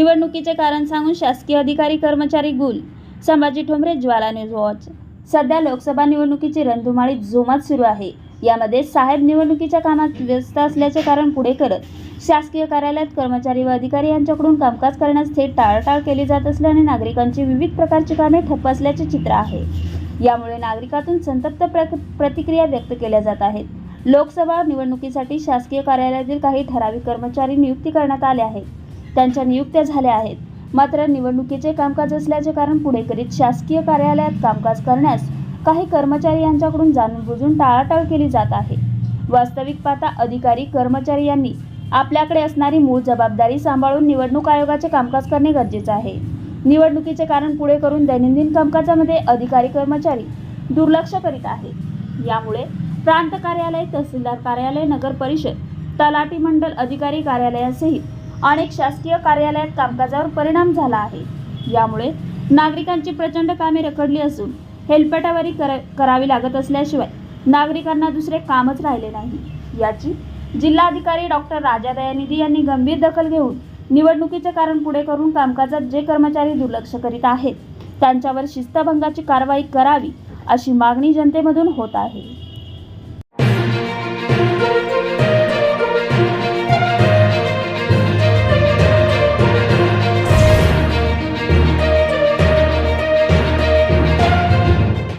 निवडणुकीचे कारण सांगून शासकीय अधिकारी कर्मचारी गुल संभाजी ठोंबरे ज्वाला न्यूज वॉच. सध्या लोकसभा निवडणुकीची रणधुमाळी जोमात सुरू आहे. यामध्ये साहेब निवडणुकीच्या कामात व्यस्त असल्याचे कारण पुढे करत शासकीय कार्यालयात कर्मचारी व अधिकारी यांच्याकडून कामकाज करण्यास थेट टाळाटाळ केली जात असल्याने नागरिकांची विविध प्रकारची कामे ठप्प असल्याचे चित्र आहे. यामुळे नागरिकातून संतप्त प्र प्रतिक्रिया व्यक्त केल्या जात आहेत. लोकसभा निवडणुकीसाठी शासकीय कार्यालयातील काही ठराविक कर्मचारी नियुक्ती करण्यात आले आहेत. त्यांच्या नियुक्त्या झाल्या आहेत. मात्र निवडणुकीचे कामकाज असल्याचे कारण पुढे करीत शासकीय कार्यालयात कामकाज करण्यास काही कर्मचारी यांच्याकडून जाणून बुजून टाळाटाळ केली जात आहे. वास्तविक पाहता अधिकारी कर्मचारी यांनी आपल्याकडे असणारी मूळ जबाबदारी सांभाळून निवडणूक आयोगाचे कामकाज करणे गरजेचे आहे. निवडणुकीचे कारण पुढे करून दैनंदिन कामकाजामध्ये अधिकारी कर्मचारी दुर्लक्ष करीत आहेत. यामुळे प्रांत कार्यालय तहसीलदार कार्यालय नगर परिषद तलाटी मंडल अधिकारी कार्यालयासहित अनेक शासकीय कार्यालयात कामकाजावर परिणाम झाला आहे. यामुळे नागरिकांची प्रचंड कामे रखडली असून हेलपाटावारी कर करावी लागत असल्याशिवाय नागरिकांना दुसरे कामच राहिले नाही. याची जिल्हाधिकारी डॉक्टर राजा दयानिधी यांनी गंभीर दखल घेऊन निवडणुकीचे कारण पुढे करून कामकाजात जे कर्मचारी दुर्लक्ष करीत आहेत त्यांच्यावर शिस्तभंगाची कारवाई करावी अशी मागणी जनतेमधून होत आहे.